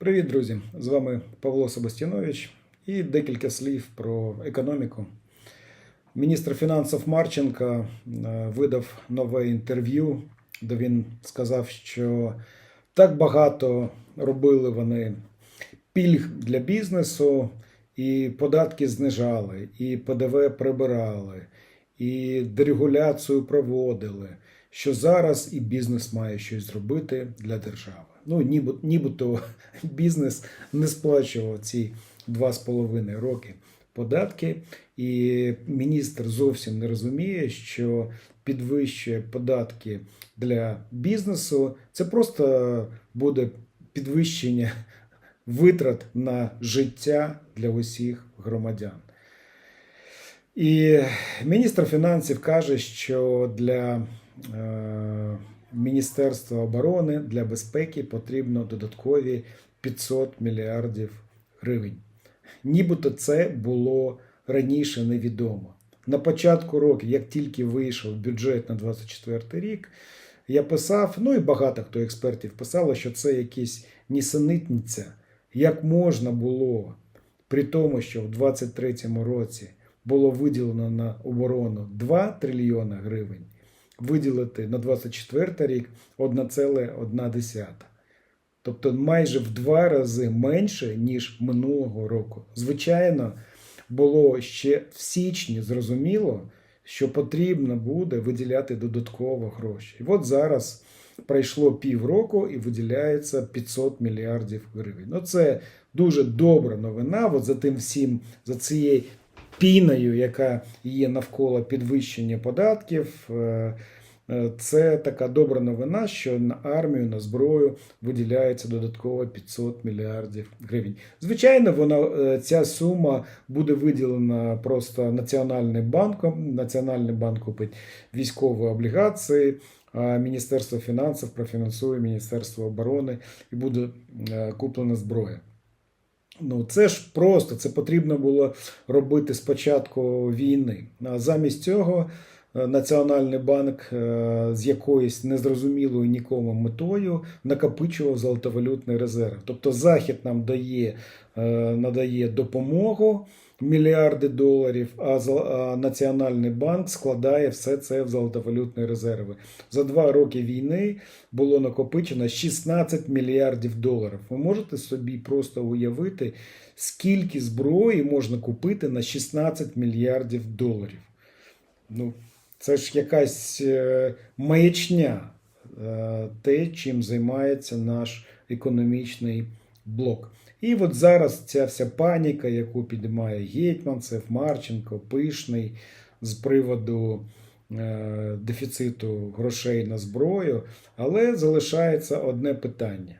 Привіт, друзі! З вами Павло Себастьянович і декілька слів про економіку. Міністр фінансів Марченко е, видав нове інтерв'ю, де він сказав, що так багато робили вони пільг для бізнесу, і податки знижали, і ПДВ прибирали, і дерегуляцію проводили. Що зараз і бізнес має щось зробити для держави. Ну, ніби, нібито бізнес не сплачував ці два з половиною роки податки, і міністр зовсім не розуміє, що підвищує податки для бізнесу. Це просто буде підвищення витрат на життя для усіх громадян. І міністр фінансів каже, що для е, Міністерства оборони для безпеки потрібно додаткові 500 мільярдів гривень. Нібито це було раніше невідомо. На початку року, як тільки вийшов бюджет на 24 рік, я писав, ну і багато хто експертів писало, що це якісь нісенітниця. Як можна було, при тому, що в 23 році було виділено на оборону 2 трильйона гривень, виділити на 24 рік 1,1. Тобто майже в два рази менше, ніж минулого року. Звичайно, було ще в січні зрозуміло, що потрібно буде виділяти додатково гроші. І от зараз пройшло півроку і виділяється 500 мільярдів гривень. Ну, це дуже добра новина. От за тим всім, за цією піною, яка є навколо підвищення податків. е, е, Це така добра новина, що на армію, на зброю виділяється додатково 500 мільярдів гривень. Звичайно, вона е, ця сума буде виділена просто Національним банком. Національний банк купить військові облігації. а Міністерство фінансів профінансує Міністерство оборони і буде куплена зброя. Ну, це ж просто це потрібно було робити з початку війни. А замість цього е, Національний банк е, з якоюсь незрозумілою нікому метою накопичував золотовалютний резерв. Тобто Захід нам дає, е, надає допомогу мільярди доларів, а Національний банк складає все це в золотовалютні резерви. За два роки війни було накопичено 16 мільярдів доларів. Ви можете собі просто уявити, скільки зброї можна купити на 16 мільярдів доларів. Ну, це ж якась е, маячня, е, те, чим займається наш економічний блок. І от зараз ця вся паніка, яку піднімає Гетьманцев, Марченко, Пишний з приводу е, дефіциту грошей на зброю, але залишається одне питання.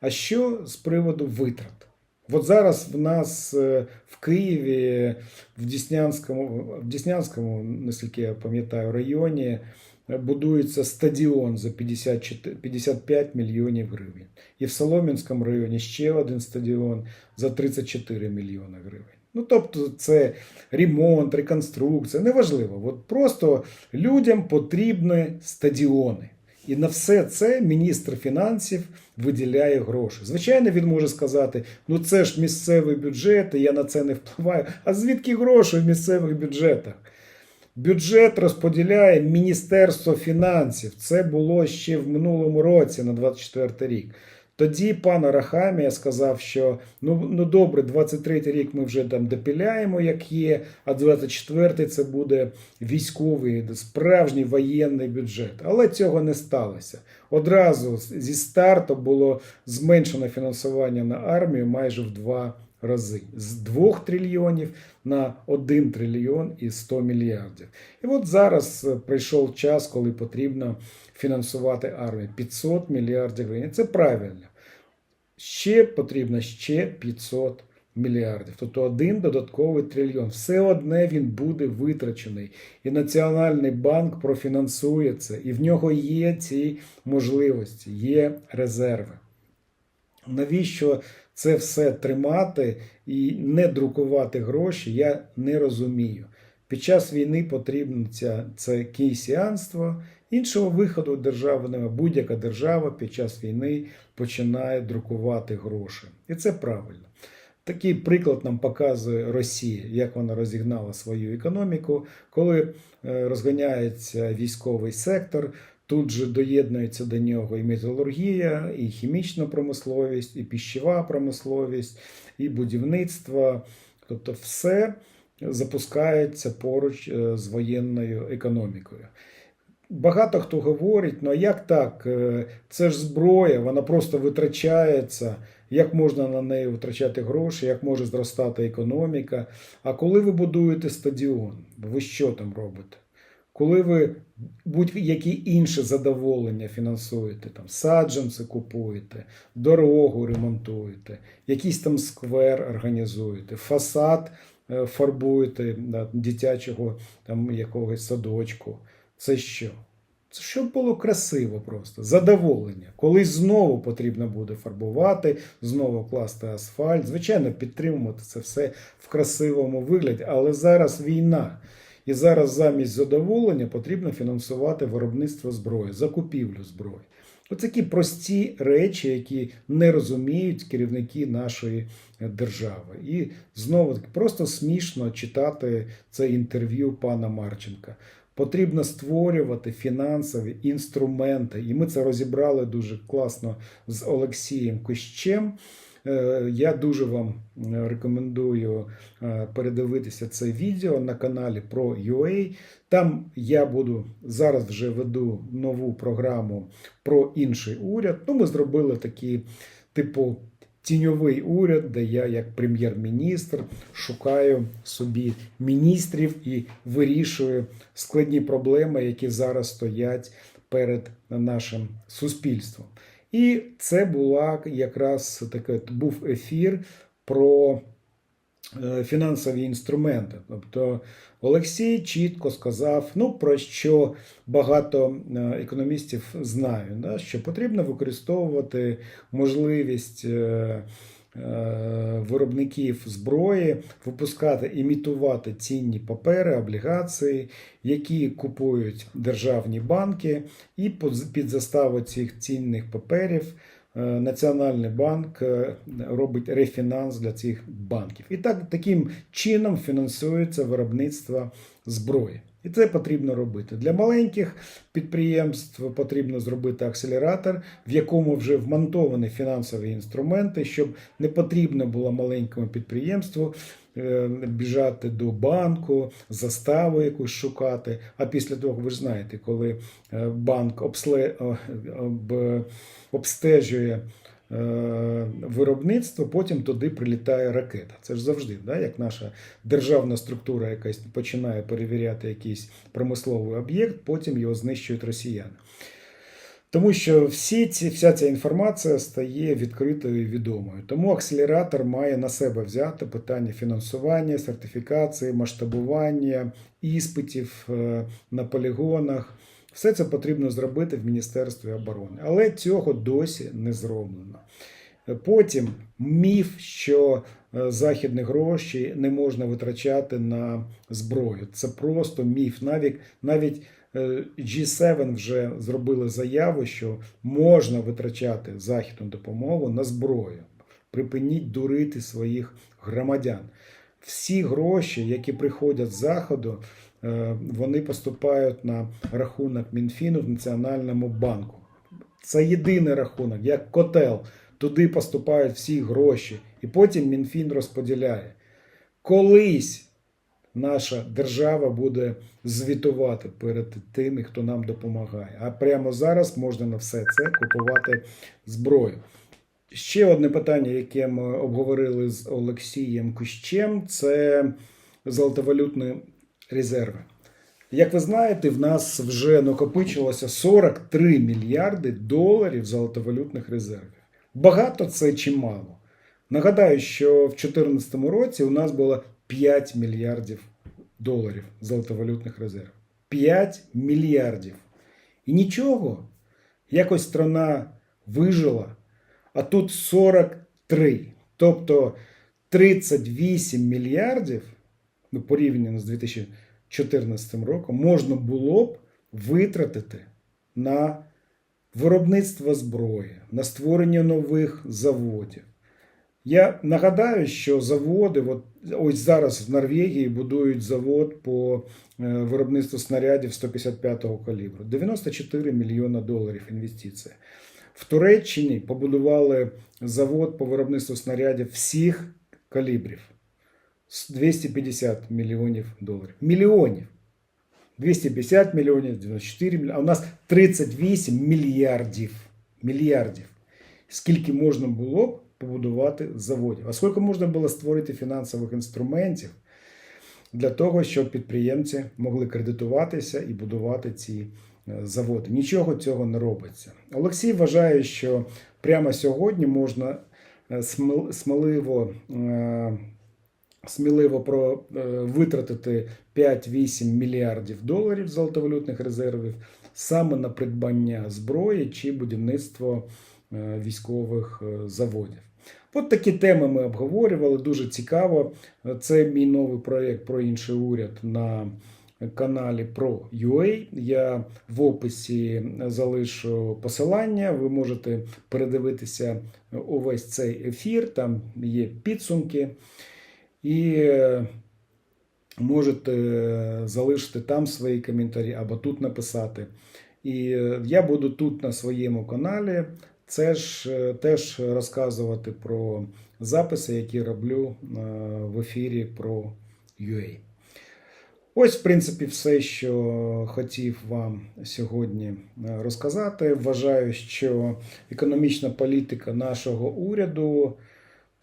А що з приводу витрат? От зараз в нас е, в Києві, в Діснянському, в Діснянському, наскільки я пам'ятаю, районі будується стадіон за 54 55 мільйонів гривень. І в Солом'янському районі ще один стадіон за 34 мільйони гривень. Ну, тобто, це ремонт, реконструкція, неважливо. От просто людям потрібні стадіони. І на все це міністр фінансів виділяє гроші. Звичайно, він може сказати: ну це ж місцевий бюджет, і я на це не впливаю. А звідки гроші в місцевих бюджетах? Бюджет розподіляє Міністерство фінансів. Це було ще в минулому році, на 24 рік. Тоді пан Арахамія сказав, що ну, ну добре, 23 рік ми вже там допіляємо, як є, а 24 це буде військовий, справжній воєнний бюджет. Але цього не сталося. Одразу зі старту було зменшено фінансування на армію майже в два рази. З 2 трильйонів на 1 трильйон і 100 мільярдів. І от зараз е, прийшов час, коли потрібно фінансувати армію. 500 мільярдів гривень. Це правильно. Ще потрібно ще 500 мільярдів. Тобто один додатковий трильйон. Все одне він буде витрачений. І Національний банк профінансує це. І в нього є ці можливості, є резерви. Навіщо це все тримати і не друкувати гроші, я не розумію. Під час війни потрібно це кейсіанство, Іншого виходу держави немає. Будь-яка держава під час війни починає друкувати гроші. І це правильно. Такий приклад нам показує Росія, як вона розігнала свою економіку, коли е, розганяється військовий сектор. Тут же доєднується до нього і металургія, і хімічна промисловість, і піщова промисловість, і будівництво. Тобто все запускається поруч е, з воєнною економікою. Багато хто говорить, ну а як так? Е, Це ж зброя, вона просто витрачається. Як можна на неї витрачати гроші, як може зростати економіка? А коли ви будуєте стадіон, ви що там робите? Коли ви будь-які інші задоволення фінансуєте, там саджанці купуєте, дорогу ремонтуєте, якийсь там сквер організуєте, фасад е, фарбуєте да, дитячого там якогось садочку. Це що? Це щоб було красиво просто, задоволення. Колись знову потрібно буде фарбувати, знову класти асфальт. Звичайно, підтримувати це все в красивому вигляді, але зараз війна. І зараз замість задоволення потрібно фінансувати виробництво зброї, закупівлю зброї. Ось такі прості речі, які не розуміють керівники нашої держави. І знову таки просто смішно читати це інтерв'ю пана Марченка. Потрібно створювати фінансові інструменти, і ми це розібрали дуже класно з Олексієм Кощем. Е, Я дуже вам е, рекомендую е, передивитися це відео на каналі про UA. Там я буду зараз вже веду нову програму про інший уряд. Ну, ми зробили такі, типу, тіньовий уряд, де я, як прем'єр-міністр, шукаю собі міністрів і вирішую складні проблеми, які зараз стоять перед нашим суспільством. І це була якраз таке був ефір про е, фінансові інструменти. Тобто Олексій чітко сказав, ну про що багато е, економістів знають, да, що потрібно використовувати можливість. Е, Виробників зброї випускати, імітувати цінні папери, облігації, які купують державні банки, і під заставу цих цінних паперів е, Національний банк е, робить рефінанс для цих банків. І так таким чином фінансується виробництво зброї. І це потрібно робити. Для маленьких підприємств потрібно зробити акселератор, в якому вже вмонтовані фінансові інструменти, щоб не потрібно було маленькому підприємству е, біжати до банку, заставу якусь шукати. А після того, ви ж знаєте, коли е, банк обсле... обстежує виробництво, потім туди прилітає ракета. Це ж завжди, да, як наша державна структура якась починає перевіряти якийсь промисловий об'єкт, потім його знищують росіяни. Тому що всі ці, вся ця інформація стає відкритою і відомою. Тому акселератор має на себе взяти питання фінансування, сертифікації, масштабування, іспитів е, на полігонах. Все це потрібно зробити в Міністерстві оборони. Але цього досі не зроблено. Потім міф, що е, західні гроші не можна витрачати на зброю. Це просто міф. Навіть навіть е, G7 вже зробили заяву, що можна витрачати західну допомогу на зброю. Припиніть дурити своїх громадян. Всі гроші, які приходять з заходу, вони поступають на рахунок Мінфіну в Національному банку. Це єдиний рахунок, як котел. Туди поступають всі гроші, і потім Мінфін розподіляє. Колись наша держава буде звітувати перед тими, хто нам допомагає. А прямо зараз можна на все це купувати зброю. Ще одне питання, яке ми обговорили з Олексієм Кущем, це золотовалютні резерви. Як ви знаєте, в нас вже накопичилося 43 мільярди доларів золотовалютних резервів. Багато це чи мало? Нагадаю, що в 2014 році у нас було 5 мільярдів доларів золотовалютних резервів. 5 мільярдів. І нічого, якось страна вижила, а тут 43. Тобто 38 мільярдів, ну, порівняно з 2014 роком, можна було б витратити на виробництво зброї, на створення нових заводів. Я нагадаю, що заводи, от ось зараз в Норвегії будують завод по е, виробництву снарядів 155-го калібру. 94 мільйона доларів інвестицій. В Туреччині побудували завод по виробництву снарядів всіх калібрів. З 250 мільйонів доларів. Мільйонів. 250 мільйонів, 94 мільйонів. А у нас 38 мільярдів. Мільярдів. Скільки можна було б побудувати заводів? А скільки можна було створити фінансових інструментів для того, щоб підприємці могли кредитуватися і будувати ці е, заводи? Нічого цього не робиться. Олексій вважає, що прямо сьогодні можна е, сміливо. Сміливо про е, витратити 5-8 мільярдів доларів золотовалютних резервів саме на придбання зброї чи будівництво е, військових е, заводів. От такі теми ми обговорювали. Дуже цікаво. Це мій новий проєкт про інший уряд на каналі про UA. Я в описі залишу посилання. Ви можете передивитися увесь цей ефір. Там є підсумки. І е, можете залишити там свої коментарі або тут написати. І е, я буду тут на своєму каналі це ж е, теж розказувати про записи, які роблю е, в ефірі про UA. Ось, в принципі, все, що хотів вам сьогодні е, розказати. Вважаю, що економічна політика нашого уряду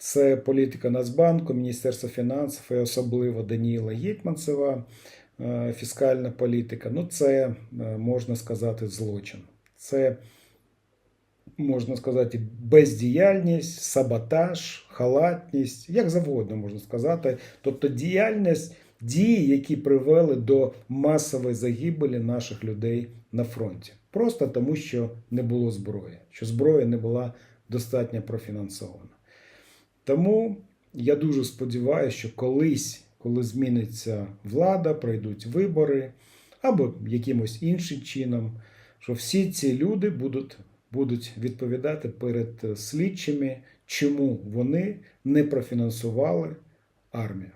це політика Нацбанку, Міністерства фінансів і особливо Даніла Єтманцева, е, фіскальна політика. Ну, це е, можна сказати злочин. Це можна сказати бездіяльність, саботаж, халатність, як завгодно можна сказати. Тобто діяльність дії, які привели до масової загибелі наших людей на фронті. Просто тому, що не було зброї, що зброя не була достатньо профінансована. Тому я дуже сподіваюся, що колись, коли зміниться влада, пройдуть вибори або якимось іншим чином, що всі ці люди будуть, будуть відповідати перед слідчими, чому вони не профінансували армію.